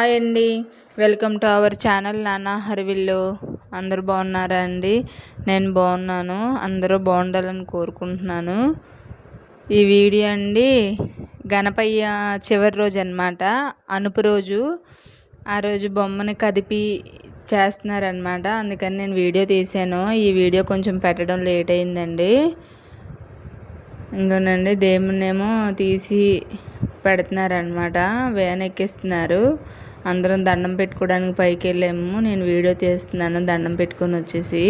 Hi అండి. Welcome to our channel నాన్న హరివిల్లు. అందరూ బాగున్నారా అండి? నేను బాగున్నాను. అందరూ బాగుండాలని కోరుకుంటున్నాను. ఈ వీడియో అండి గణపయ్య చివరి రోజు అనమాట అనుపు రోజు. ఆ రోజు బొమ్మని కదిపి చేస్తున్నారనమాట అందుకని నేను వీడియో తీసాను. ఈ వీడియో కొంచెం పెట్టడం లేట్ అయిందండి. ఇంకోనండి దేవుణ్ణేమో తీసి పెడుతున్నారనమాట వ్యాన్ ఎక్కిస్తున్నారు. అందరం దండం పెట్టుకోవడానికి పైకి వెళ్ళాము నేను వీడియో తీస్తున్నాను. దండం పెట్టుకొని వచ్చేసి.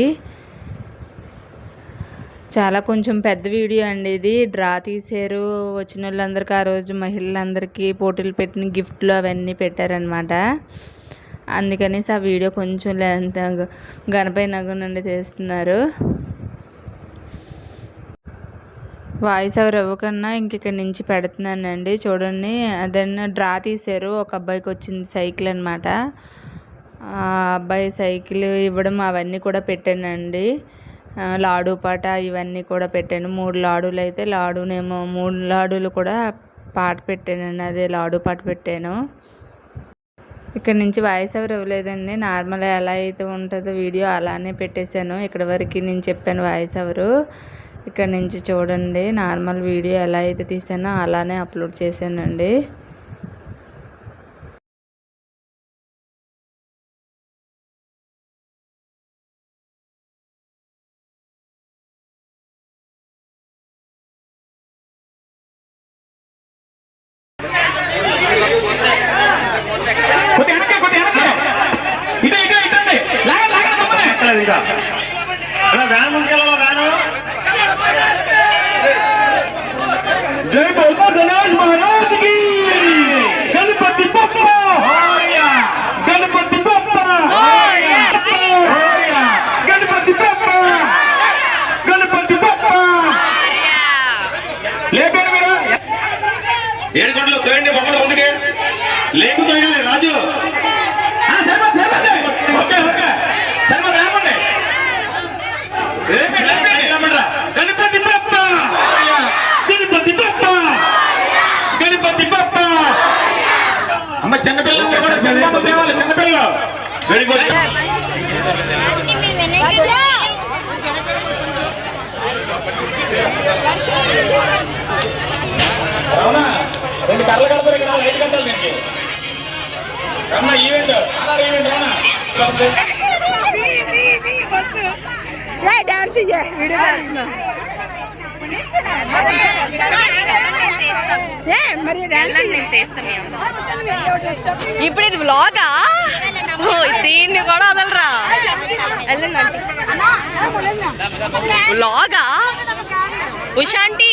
చాలా కొంచెం పెద్ద వీడియో అండి ఇది. డ్రా తీసారు వచ్చిన వాళ్ళందరికీ ఆ రోజు మహిళలందరికీ పోటీలు పెట్టిన గిఫ్ట్లు అవన్నీ పెట్టారనమాట అందుకనేసి ఆ వీడియో కొంచెం లెంత్ గణపై నగ నుండి తీస్తున్నారు. వాయిస్ ఎవరు ఇవ్వకన్నా ఇంక ఇక్కడ నుంచి పెడుతున్నానండి. చూడండి అదే డ్రా తీశారు. ఒక అబ్బాయికి వచ్చింది సైకిల్ అనమాట ఆ అబ్బాయి సైకిల్ ఇవ్వడం అవన్నీ కూడా పెట్టానండి. లాడు పాట ఇవన్నీ కూడా పెట్టాను. మూడు లాడులు అయితే లాడునేమో మూడు లాడులు కూడా పాట పెట్టానండి. అదే లాడు పాట పెట్టాను. ఇక్కడ నుంచి వాయిస్ ఎవరు ఇవ్వలేదండి. నార్మల్ ఎలా అయితే ఉంటుందో వీడియో అలానే పెట్టేశాను. ఇక్కడ వరకు నేను చెప్పాను వాయిస్ ఎవరు. ఇక్కడ నుంచి చూడండి. నార్మల్ వీడియో ఎలా అయితే తీసానో అలానే అప్లోడ్ చేశానండి కొద్ది వెనక్కి కొద్ది వెనక్కి ఇటు ఇటు ఇటు అండి లాగండి లాగండి మమ్మల్ని ఎక్కలేదు ఇంకా ఇలా వ్యాన్ ముందుకెళ్ళాలా వ్యాను జై బోల్మా గణేష్ మహారాజ్కి గణపతి బప్ప గణపతి బప్ప గణపతి బప్ప గణపతి బప్ప లేపారు మీరు ఏడు గంటలు తోయండి బొమ్మలు ముందుకే. లేకు తోయాలి రాజు. Okay okay. లేపండి, లేపండి. లేపండ్రా. గణపతి బప్ప. గణపతి బప్ప. గణపతి బప్ప. అమ్మ తేవాలి గుడ్ అవునా? రెండు కర్రలు కడతారు ఇక్కడ లైట్ కట్టాలి దీనికి రమ్మా ఈవెంట్ ఈవెంట్ డాన్స్ ఇయ్యే వీడియో చేస్తున్నా ఏ మరి ఇప్పుడు ఇది వ్లాగా ఓ, దీన్ని కూడా వదలరా వెళ్ళండి వ్లాగా? ఉషాంటి?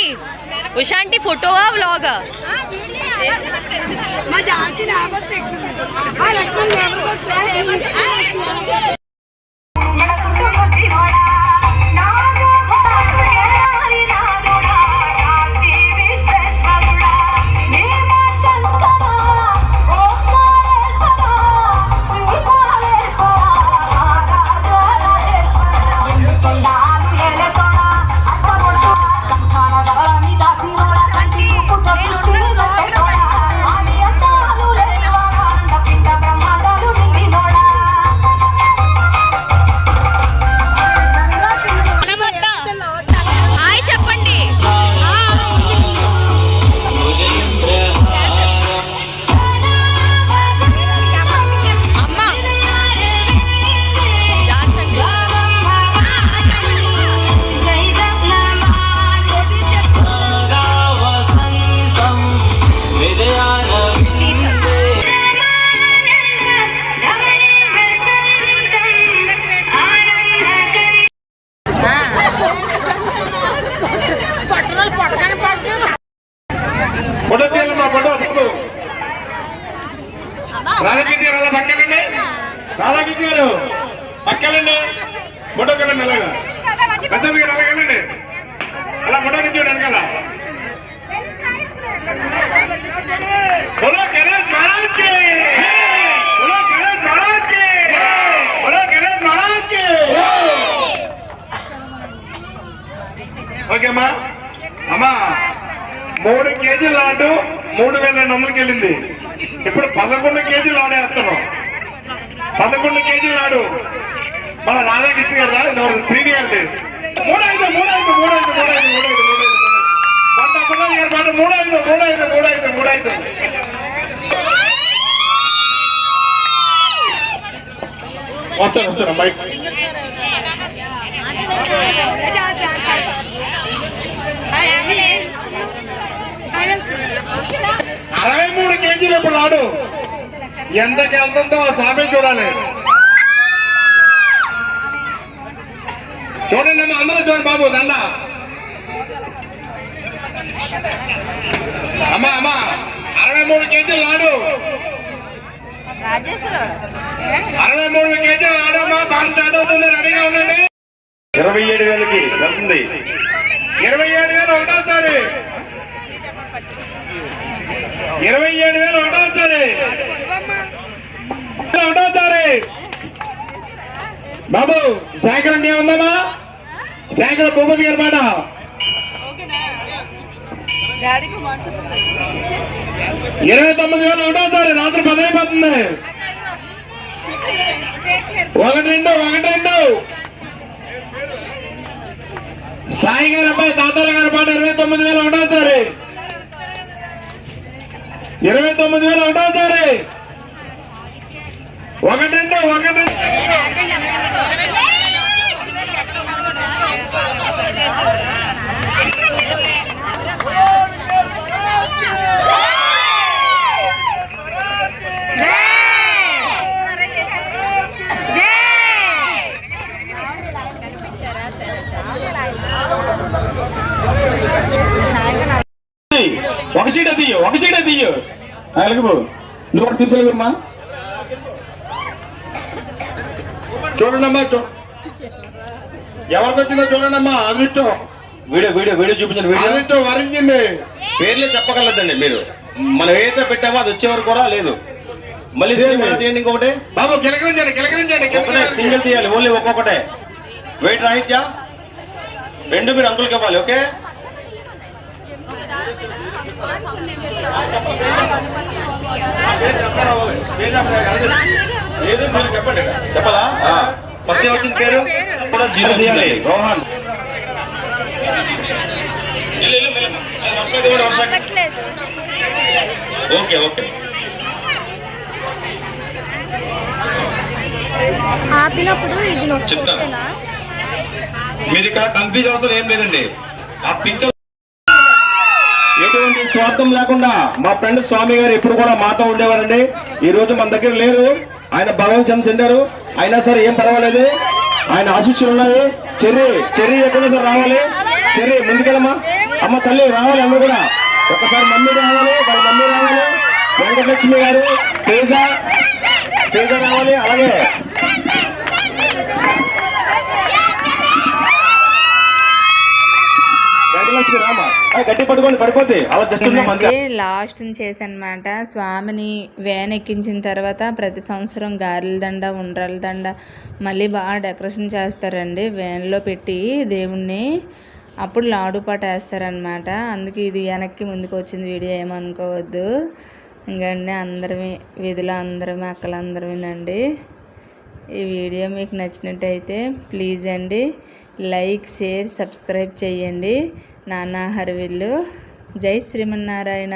ఉషాంటి ఫోటోవా వ్లాగా? మా రాధాకిట్టి గారు అలా పక్కెళ్ళండి రాధాకిట్టి గారు పక్కలండి ఫోటో కలండి అలాగా. ప్రసాద్ గారు అలాగ అలా ఫోటో కిట్టి వెనకాల. ఓకేమ్మా అమ్మా. మూడు కేజీల లాంటి మూడు వేల రెండు వందలకి వెళ్ళింది. ఇప్పుడు పదకొండు కేజీలు ఆడేస్తున్నాం పదకొండు కేజీలు ఆడు మన రాధాకృష్ణ గారిదా ఇది ఒకటి శ్రీని గారిది మూడైదు మూడైదు మూడైదు మూడైదు మూడైదు మూడైదు వంట అప్పటిరాజు గారి మాట మూడైదు మూడైదు మూడైదు మూడైదు వస్తాను వస్తాను బైక్ అరవై మూడు కేజీలు ఇప్పుడు ఆడు ఎంతకి వెళ్తుందో స్వామి చూడాలి. చూడండి అమ్మా అందరూ చూడండి బాబు దండ. అమ్మా అమ్మా అరవై మూడు కేజీలు నాడు అరవై మూడు కేజీలు నాడు అమ్మా బాగా అవుతుంది రెడీగా ఉండండి. ఇరవై ఏడు వేలకి వెళ్తుంది. ఇరవై ఏడు వేలు ఒకటవుతారు ఇరవై ఏడు వేలు ఒకటవుతారు ఒకటవుతారు బాబు సాయంత్రం ఏముందమ్మా? సాయంత్రం భూపతి గారి మాట ఇరవై తొమ్మిది వేలు ఒకటవుతారు రాత్రి పదైపోతుంది. ఒకటి రెండు ఒకటి రెండు. సాయి గారి అబ్బాయి తాతార గారి పాట ఇరవై తొమ్మిది వేలు ఒకటవుతారు ఇరవై తొమ్మిది వేలు ఒకటవుతారు ఒకటి రెండు ఒకటి చీట తీయు ఒక చీట తీయు. నువ్వు ఒకటి తీసుకెళ్ళమ్మా చూడండమ్మా ఎవరికి వచ్చిందో చూడండమ్మా అదృష్టం. వీడియో వీడియో వీడియో చూపించండి వీడియో. అదృష్టం వరించింది. పేర్లే చెప్పగలదండి మీరు. మనం ఏదైతే పెట్టామో అది వచ్చే వరకు కూడా లేదు. మళ్ళీ తీయండి ఇంకొకటి. బాబు కిలకరించండి కిలకరించండి. సింగిల్ తీయాలి ఓన్లీ ఒక్కొక్కటే. వెయిట్ రాహిత్యా. రెండు మీరు అంకుల్కి ఇవ్వాలి ఓకే? చెప్పాలా? ఫస్ట్ ఏం వచ్చింది పేరు? కూడా జీరో తీయాలి రోహన్. Okay okay. ఆపినప్పుడు ఇది చెప్తాను. మీరు ఇక్కడ కన్ఫ్యూజ్ అవసరం ఏం లేదండి. ఆ పింక్ ఎటువంటి స్వార్థం లేకుండా మా ఫ్రెండ్ స్వామి గారు ఎప్పుడు కూడా మాతో ఉండేవారండి. ఈ రోజు మన దగ్గర లేరు. ఆయన భగవంతం చెందారు. అయినా సరే ఏం పర్వాలేదు. ఆయన ఆశిక్షలు ఉన్నాయి. చెర్రి చెర్రి ఎక్కడ సార్ రావాలి? చెర్రి ముందుకెళ్ళమ్మా. అమ్మ తల్లి రావాలి అమ్మ కూడా. ఒకసారి మమ్మీ రావాలి వాళ్ళ మమ్మీ రావాలి. వెంకటలక్ష్మి గారు తేజ తేజ రావాలి అలాగే. వెంకటలక్ష్మి రామా? గట్టి పట్టుకోండి పడిపోతే అలా జస్ట్ ఉన్నాం అంతే. అంటే లాస్ట్ చేశానమాట. స్వామిని వ్యాన్ ఎక్కించిన తర్వాత ప్రతి సంవత్సరం గారెల దండ ఉండ్రాల దండ మళ్ళీ బాగా డెకరేషన్ చేస్తారండి. వ్యాన్లో పెట్టి దేవుణ్ణి అప్పుడు లాడు పాట వేస్తారనమాట. అందుకే ఇది వెనక్కి ముందుకు వచ్చింది వీడియో ఏమనుకోవద్దు. ఇంకండి అందరమే వీధిలో అందరమే అక్కలందరమేనండి ఈ వీడియో మీకు నచ్చినట్టయితే ప్లీజ్ అండి లైక్ షేర్ సబ్స్క్రైబ్ చేయండి నానా హరివిల్లు. జై శ్రీమన్నారాయణ.